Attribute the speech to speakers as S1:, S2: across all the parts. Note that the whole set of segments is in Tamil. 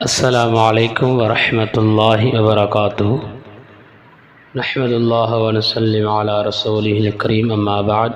S1: السلام عليكم ورحمة الله وبركاته نحمد الله ونسلم على رسوله الكريم أما بعد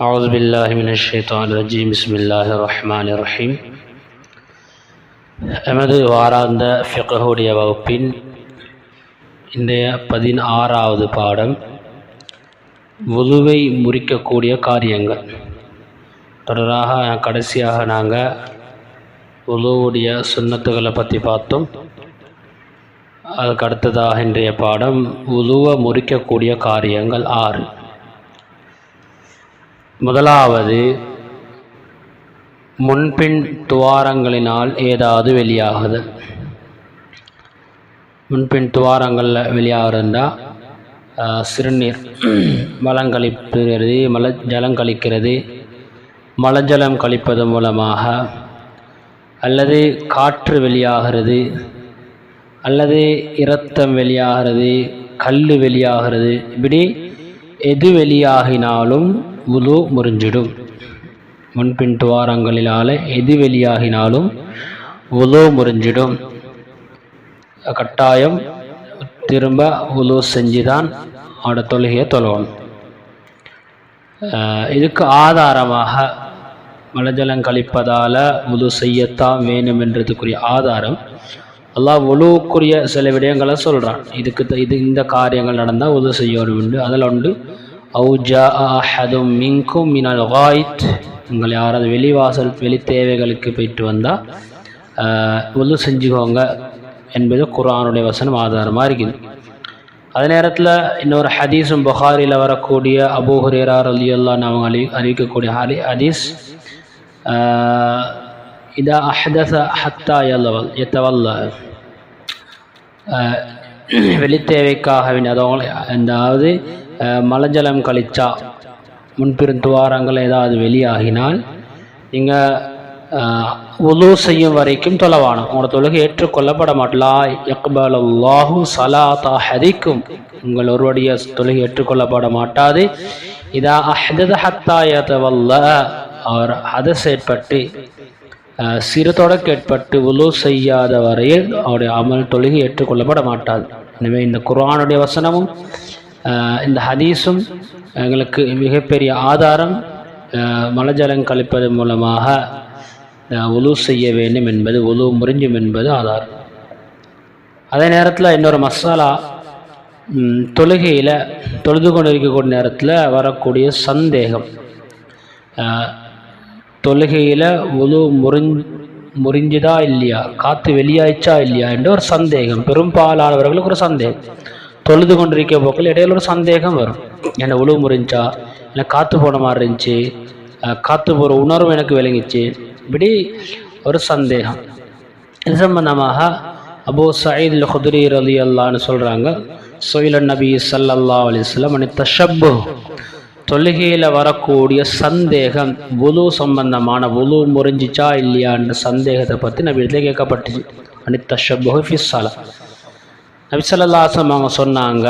S1: أعوذ بالله من الشيطان الرجيم بسم الله الرحمن الرحيم எமது வாராந்த ஃபிகஹுடைய வகுப்பின் இன்றைய பதினாறாவது பாடம் வுதுவை முறிக்கக்கூடிய காரியங்கள் தொடராக கடைசியாக நாங்கள் உலுவுடைய சுண்ணத்துகளை பற்றி பார்த்தோம். அதுக்கு அடுத்ததாக இன்றைய பாடம் உதுவை முறிக்கக்கூடிய காரியங்கள் ஆறு. முதலாவது முன்பின் துவாரங்களினால் ஏதாவது வெளியாகுது. முன்பின் துவாரங்களில் வெளியாகிறதா? சிறுநீர். மலம் கழிக்கிறது மல ஜலம் கழிக்கிறது. மலஜலம் கழிப்பது மூலமாக அல்லது காற்று வெளியாகிறது அல்லது இரத்தம் வெளியாகிறது கல் வெளியாகிறது இப்படி எது வெளியாகினாலும் உது முறிஞ்சிடும். முன்பின் துவாரங்களினால் எது வெளியாகினாலும் உது முறிஞ்சிடும். கட்டாயம் திரும்ப உலு செஞ்சு தான் அவனோட தொழுகையை தொழணும் இதுக்கு ஆதாரமாக மலஜலம் கழிப்பதால் உது செய்யத்தான் வேணும் என்றதுக்குரிய ஆதாரம் அல்லாஹ் உழுவுக்குரிய சில விடயங்களை சொல்கிறான் இதுக்கு இது இந்த காரியங்கள் நடந்தால் உது செய்யணும் உண்டு. அதில் உண்டு அவுஜா அஹதும் மிங்கும் மினல் காய்த். உங்களை யாராவது வெளிவாசல் வெளி தேவைகளுக்கு போயிட்டு வந்தால் உது செஞ்சுக்கோங்க என்பது குரானுடைய வசனம் ஆதாரமாக இருக்குது. அதே நேரத்தில் இன்னொரு ஹதீஸும் புகாரியில் வரக்கூடிய அபூ ஹுரேரார் அலி அவங்க அறி அறிவிக்கக்கூடிய ஹரி ஹதீஸ் இதா அஹ்தச ஹத்தா எல்லவல் எத்தவல்ல வெளித்தேவைக்காக அதாவது அதாவது மலஜலம் கழிச்சா முன்பிருந்துவாரங்கள் துவாரங்கள் ஏதாவது வெளியாகினால் நீங்கள் உலு செய்யும் வரைக்கும் தொலைவானோம் உங்களோட தொழுகை ஏற்றுக்கொள்ளப்பட மாட்டலா எக்பல் அல்லாஹு சலாத்தா ஹதிக்கும் உங்கள் ஒருவடைய தொழுகை ஏற்றுக்கொள்ளப்பட மாட்டாது இதா அஹதத ஹத்தாயத்தவல்ல அவர் அதை ஏற்பட்டு சிறு தொடக்கேற்பட்டு உலு செய்யாத வரையில் அவருடைய அமல் தொழுகை ஏற்றுக்கொள்ளப்பட மாட்டாது எனவே இந்த குரானுடைய வசனமும் இந்த ஹதீஸும் எங்களுக்கு மிகப்பெரிய ஆதாரம் மலஜலம் கழிப்பது மூலமாக உலு செய்ய வேண்டும் என்பது உலு முறிஞ்சும் என்பது ஆதாரம். அதே நேரத்தில் இன்னொரு மசாலா தொழுகையில் தொழுது கொண்டு இருக்கக்கூடிய நேரத்தில் வரக்கூடிய சந்தேகம். தொழுகையில் உழு முறிஞ் முறிஞ்சுதா இல்லையா? காற்று வெளியாயிச்சா இல்லையா? என்ற ஒரு சந்தேகம். பெரும்பாலானவர்களுக்கு ஒரு சந்தேகம். தொழுது கொண்டிருக்க போக்கில் இடையில ஒரு சந்தேகம் வரும். என்ன உழு முறிஞ்சா? இல்லை காற்று போன மாதிரி இருந்துச்சு? காற்று போகிற உணர்வு எனக்கு விளங்கிச்சு. இப்படி ஒரு சந்தேகம். இது சம்பந்தமாக அபு சயீத் ஹுதுரி ரலி அல்லான்னு சொல்கிறாங்க சொயில நபி சல்லல்லா அலிஸ்லாம் அனி தஷப்பு தொழுகையில் வரக்கூடிய சந்தேகம் உலு சம்பந்தமான உலு முறிஞ்சிச்சா இல்லையான்ற சந்தேகத்தை பற்றி நபி இடத்துல கேட்கப்பட்டுச்சு அனி தஷப்பு ஃபிஸ்ஸாலா நபி சல்லாசம் அவங்க சொன்னாங்க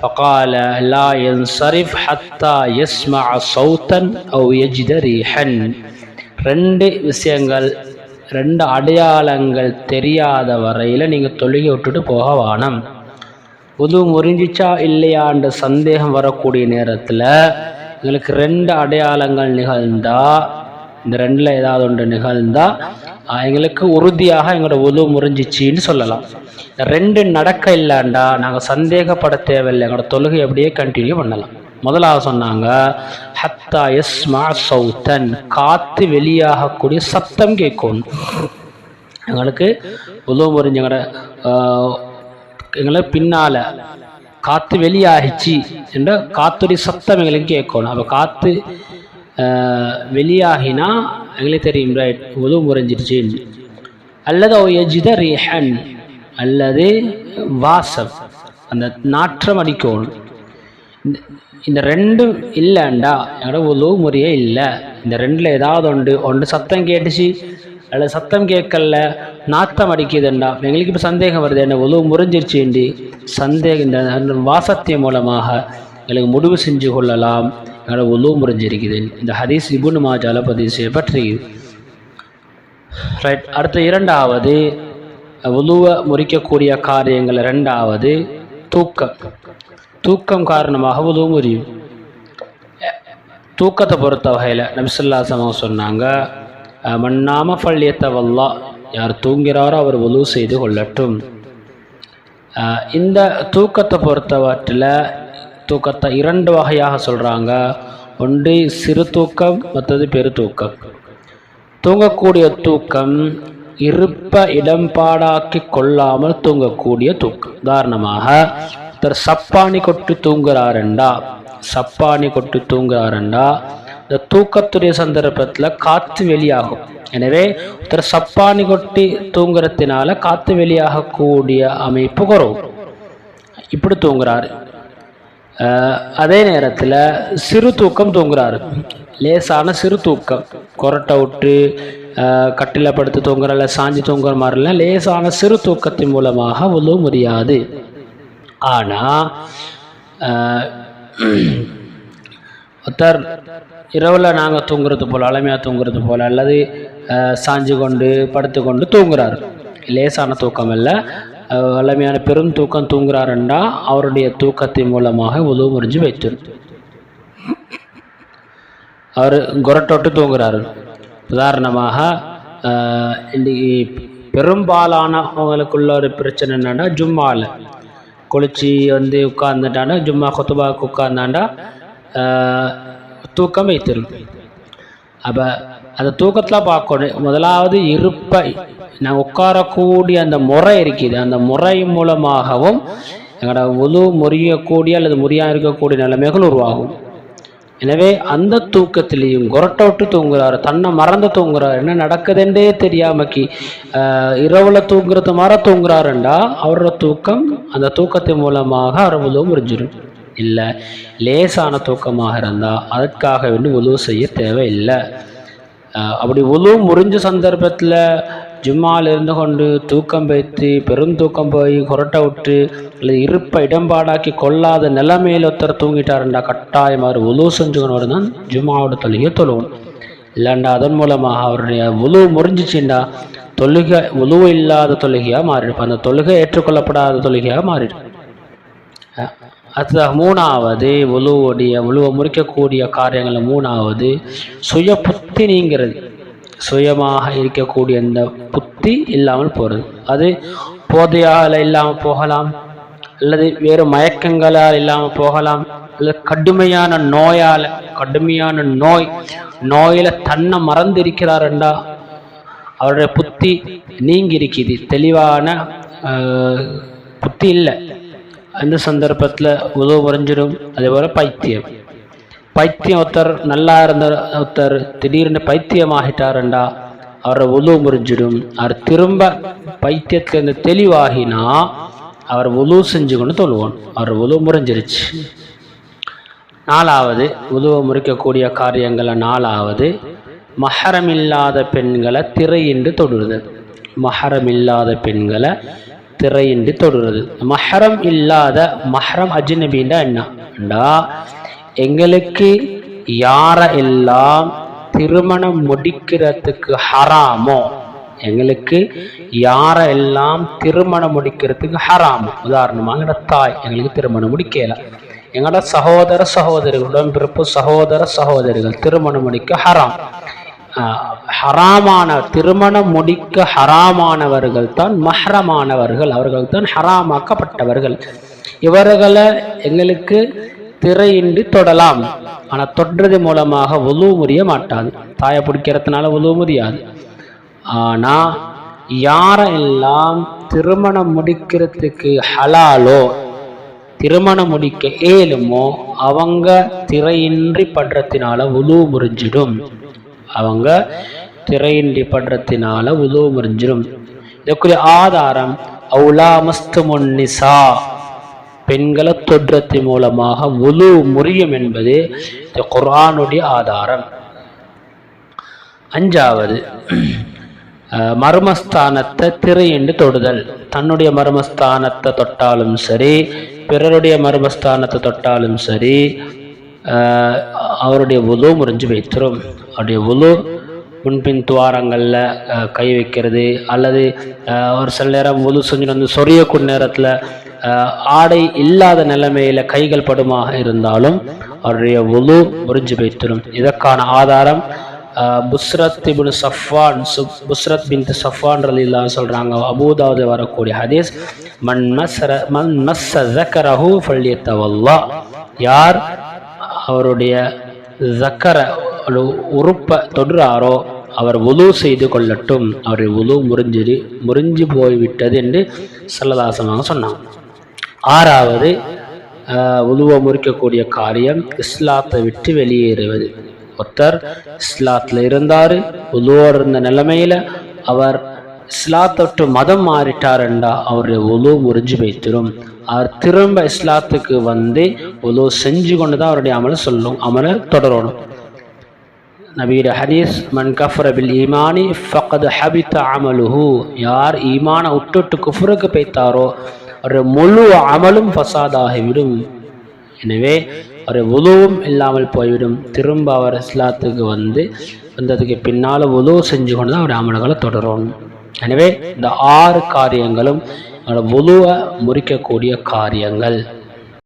S1: فقال لا ينصرف حتى يسمع صوتا أو يجد ريحا ரெண்டு விஷயங்கள் ரெண்டு அடையாளங்கள் தெரியாத வரையில் நீங்கள் தொழுகை விட்டுட்டு போக வானம் உது முறிஞ்சிச்சா இல்லையான்ற சந்தேகம் வரக்கூடிய நேரத்தில் எங்களுக்கு ரெண்டு அடையாளங்கள் நிகழ்ந்தா இந்த ரெண்டில் ஏதாவது ஒன்று நிகழ்ந்தா எங்களுக்கு உறுதியாக எங்களோட உது முறிஞ்சிச்சின்னு சொல்லலாம். ரெண்டு நடக்க இல்லைண்டா நாங்கள் சந்தேகப்பட தேவையில்லை எங்களோட தொழுகை அப்படியே கண்டினியூ பண்ணலாம். முதலாவது சொன்னாங்க ஹத்தா எஸ்மா சௌத்தன் காற்று வெளியாகக்கூடிய சத்தம் கேட்கும். எங்களுக்கு உதவு முறிஞ்சங்கட எங்களை பின்னால். காற்று வெளியாகிச்சு என்ற காத்துடைய சத்தம் எங்களுக்கு கேட்கணும். அப்போ காற்று வெளியாகினா எங்களுக்கு தெரியும் ரைட் உதவு முறைஞ்சிருச்சு அல்லது எஜித ரிஹன் அல்லது வாசம் அந்த நாற்றம் அடிக்கணும். இந்த ரெண்டும் இல்லைண்டா என்னோட உதவு முறையே இல்லை. இந்த ரெண்டில் ஏதாவது ஒன்று ஒன்று சத்தம் கேட்டுச்சு அல்லது சத்தம் கேட்கல நாத்தம் அடிக்குதுண்டா. எங்களுக்கு இப்போ சந்தேகம் வருது என்ன உதவு முறிஞ்சிருச்சுண்டி. சந்தேகம் இந்த வாசத்தின் மூலமாக எங்களுக்கு முடிவு செஞ்சு கொள்ளலாம். என்னோட உதவு முறிஞ்சிருக்குது. இந்த ஹதீஸ் இபுன் மாஜால பதிவு செய்யப்பட்டிருக்குது ரைட் அடுத்த இரண்டாவது உதுவை முறிக்கக்கூடிய காரியங்கள் ரெண்டாவது தூக்கம். தூக்கம் காரணமாக உதவு முறியும். தூக்கத்தை பொறுத்த வகையில் நபிசுல்லாசமாக சொன்னாங்க மண்ணாம பள்ளியத்தவல்லா யார் தூங்கிறாரோ அவர் உதவு செய்து கொள்ளட்டும். இந்த தூக்கத்தை பொறுத்தவற்றில் தூக்கத்தை இரண்டு வகையாக சொல்கிறாங்க ஒன்று சிறு தூக்கம் மற்றது பெரு தூக்கம். தூங்கக்கூடிய தூக்கம் இருப்ப இடம்பாடாக்கி கொள்ளாமல் தூங்கக்கூடிய தூக்கம். உதாரணமாக ஒருத்தர் சப்பானி கொட்டு தூங்குறாருண்டா சப்பானி கொட்டு தூங்குறாருண்டா இந்த தூக்கத்துடைய சந்தர்ப்பத்தில் காற்று வெளியாகும். எனவே ஒருத்தர் சப்பானி கொட்டி தூங்குறதுனால காற்று வெளியாகக்கூடிய அமைப்பு குறவும் இப்படி தூங்குறாரு. அதே நேரத்தில் சிறு தூக்கம் தூங்குறாரு. லேசான சிறு தூக்கம். கொரட்டை விட்டு கட்டில படுத்து தூங்குற இல்லை சாஞ்சி தூங்குற மாதிரிலாம் லேசான சிறு தூக்கத்தின் மூலமாக உதவ முடியாது. ஆனால் ஒருத்தர் இரவில் நாங்கள் தூங்குறது போல் அலமையாக தூங்குறது போல் அல்லது சாஞ்சு கொண்டு படுத்து கொண்டு தூங்குறாரு. லேசான தூக்கம் இல்லை. அலமையான பெரும் தூக்கம் தூங்குறாருண்டா அவருடைய தூக்கத்தின் மூலமாக உதவு முறிஞ்சு வைத்திரும் அவர் குரட்டோட்டு தூங்குறாரு. உதாரணமாக இன்றைக்கி இன்னைக்கு பெரும்பாலானவங்களுக்குள்ள ஒரு பிரச்சனை என்னென்னா ஜும்மாவில் குளிச்சு வந்து உட்கார்ந்துட்டானா ஜும்மா கொத்துபாவுக்கு உட்கார்ந்தாண்டா தூக்கம் வைத்திரும் அப்போ அந்த தூக்கத்தில் பார்க்கணும். முதலாவது இருப்பை. நான் உட்காரக்கூடிய அந்த முறை இருக்குது. அந்த முறை மூலமாகவும் எங்களோட உது முறியக்கூடிய அல்லது முறியாக இருக்கக்கூடிய நிலைமைகள் உருவாகும். எனவே அந்த தூக்கத்திலையும் குரட்டை விட்டு தூங்குறாரு தன்னை மறந்து தூங்குறாரு. என்ன நடக்குதுன்றே தெரியாமக்கி இரவில் இரவுல தூங்குறது மாதிரி தூங்குறாருண்டா அவரோட தூக்கம் அந்த தூக்கத்தின் மூலமாக அவர் உதவு முறிஞ்சிடும் இல்லை. லேசான தூக்கமாக இருந்தால் அதற்காக வேண்டி உழுவு செய்ய தேவையில்லை. அப்படி உழு முறிஞ்ச சந்தர்ப்பத்தில் ஜும்மாவில் இருந்து கொண்டு தூக்கம் வைத்து பெருந்தூக்கம் போய் குரட்டை விட்டு அல்லது இருப்பை இடம்பாடாக்கி கொள்ளாத நிலைமையில் ஒருத்தர் தூங்கிட்டாருண்டா கட்டாயமாக உழு செஞ்சுக்கணும் தான் ஜும்மாவோட தொழுகையை தொழுவணும் இல்லைண்டா அதன் மூலமாக அவருடைய உழு முறிஞ்சிச்சுண்டா தொழுகை உழுவு இல்லாத தொழுகையாக மாறிடும் அந்த தொழுகை ஏற்றுக்கொள்ளப்படாத தொழுகையாக மாறிடும். அடுத்த மூணாவது உழுவுடைய உழுவை முறிக்கக்கூடிய காரியங்களில் மூணாவது சுய புத்தி நீங்கிறது சுயமாக இருக்கக்கூடிய இந்த புத்தி இல்லாமல் போகிறது அது போதையால் இல்லாமல் போகலாம் அல்லது வேறு மயக்கங்களால் இல்லாமல் போகலாம் அல்லது கடுமையான நோயால் கடுமையான நோய் நோயில் தன்னை மறந்து இருக்கிறாருண்டா அவருடைய புத்தி நீங்கி இருக்குது தெளிவான புத்தி இல்லை. அந்த சந்தர்ப்பத்தில் உதவு முறைஞ்சிடும் அதே போல் பைத்தியம். பைத்தியம் ஒருத்தர் நல்லா இருந்த ஒருத்தர் திடீர்னு பைத்தியமாகிட்டாருண்டா. அவரை உதவு முறிஞ்சிடும் அவர் திரும்ப பைத்தியத்திலேருந்து தெளிவாகினா அவர் உதவு செஞ்சு கொண்டு தொழுவோம் அவர் உதவு முறிஞ்சிருச்சு நாலாவது உதவு முறிக்கக்கூடிய காரியங்களில் நாலாவது மஹரம் இல்லாத பெண்களை திரையின்றி தொடுறது. மஹரம் இல்லாத பெண்களை திரையின்றி தொடுறது. மஹரம் இல்லாத மஹரம் அஜ்னபின்னா என்னண்டா எங்களுக்கு யாரை எல்லாம் திருமணம் முடிக்கிறதுக்கு ஹராமோ எங்களுக்கு யாரை எல்லாம் திருமணம் முடிக்கிறதுக்கு ஹராமோ. உதாரணமாக எங்களோட தாய் எங்களுக்கு திருமணம் முடிக்கல. எங்களோட சகோதர சகோதரிகள் உடன்பிறப்பு சகோதர சகோதரிகள் திருமணம் முடிக்க ஹராம். ஹராமான திருமணம் முடிக்க ஹராமானவர்கள் தான் மஹ்ரமானவர்கள். அவர்கள் தான் ஹராமாக்கப்பட்டவர்கள். இவர்களை எங்களுக்கு திரையின்றி தொடலாம். ஆனால் தொடுறது மூலமாக உதவு முடிய மாட்டாது. தாயை பிடிக்கிறதுனால உதவு முடியாது ஆனால் யாரெல்லாம் திருமணம் முடிக்கிறதுக்கு ஹலாலோ திருமணம் முடிக்க ஏலுமோ அவங்க திரையின்றி படுறதுனால உலு முறிஞ்சிடும். அவங்க திரையின்றி படுறதுனால உதவு முறிஞ்சிடும் இதற்குரிய ஆதாரம் அவுலா மஸ்து பெண்களை தொற்றத்தின் மூலமாக உது முறியும் என்பது இந்த குரானுடைய ஆதாரம். அஞ்சாவது மர்மஸ்தானத்தை திரையின்றி தொடுதல். தன்னுடைய மர்மஸ்தானத்தை தொட்டாலும் சரி பிறருடைய மர்மஸ்தானத்தை தொட்டாலும் சரி அவருடைய உது முறிஞ்சு வைத்திரும். அவருடைய உது முன்பின் துவாரங்களில் கை வைக்கிறது. அல்லது ஒரு சில நேரம் ஒது செஞ்சுட்டு வந்து சொரியக்கூடிய நேரத்தில் ஆடை இல்லாத நிலைமையில் கைகள் படுமாக இருந்தாலும் அவருடைய ஒலு முறிஞ்சு வைத்திரும். இதற்கான ஆதாரம் புஸ்ரத் இப்னு சஃபான் சு- புஸ்ரத் பின் சஃப்வான் இல்லாமல் சொல்கிறாங்க அபூதாவது வரக்கூடிய ஹதீஸ் மன் மஸ்ர மன் மஸ்ஸ ஸக்கரஹு ஃபல்யத்தவல்லா. யார் அவருடைய ஜக்கர உறுப்பை தொடுறாரோ அவர் உது செய்து கொள்ளட்டும். அவருடைய உது முறிஞ்சிரு முறிஞ்சு போய்விட்டது என்று சல்லதாசமாக சொன்னாங்க ஆறாவது உதுவை முறிக்கக்கூடிய காரியம் இஸ்லாத்தை விட்டு வெளியேறுவது. ஒருத்தர் இஸ்லாத்தில் இருந்தார் உதுவோடு இருந்த நிலைமையில் அவர் இஸ்லாத்தொட்டு மதம் மாறிட்டாருண்டா அவருடைய உலு முறிஞ்சு வைத்திரும் அவர் திரும்ப இஸ்லாத்துக்கு வந்து ஒலு செஞ்சு கொண்டு தான் அவருடைய அமலை சொல்லும் அமலை தொடரணும் நபீர ஹரீஸ் மன் கஃபரபில் ஈமானி ஃபக்கது ஹபித்த அமலுஹு. யார் ஈமான விட்டுட்டு குஃபருக்கு பைத்தாரோ அவருடைய முழு அமலும் ஃபசாதாகிவிடும். எனவே அவர் உதவும் இல்லாமல் போய்விடும். திரும்ப அவர் இஸ்லாத்துக்கு வந்து வந்ததுக்கு பின்னால் உதவு செஞ்சு கொண்டு தான் அவர் அமல்களை தொடரணும் எனவே இந்த ஆறு காரியங்களும் உலுவை முறிக்கக்கூடிய காரியங்கள்.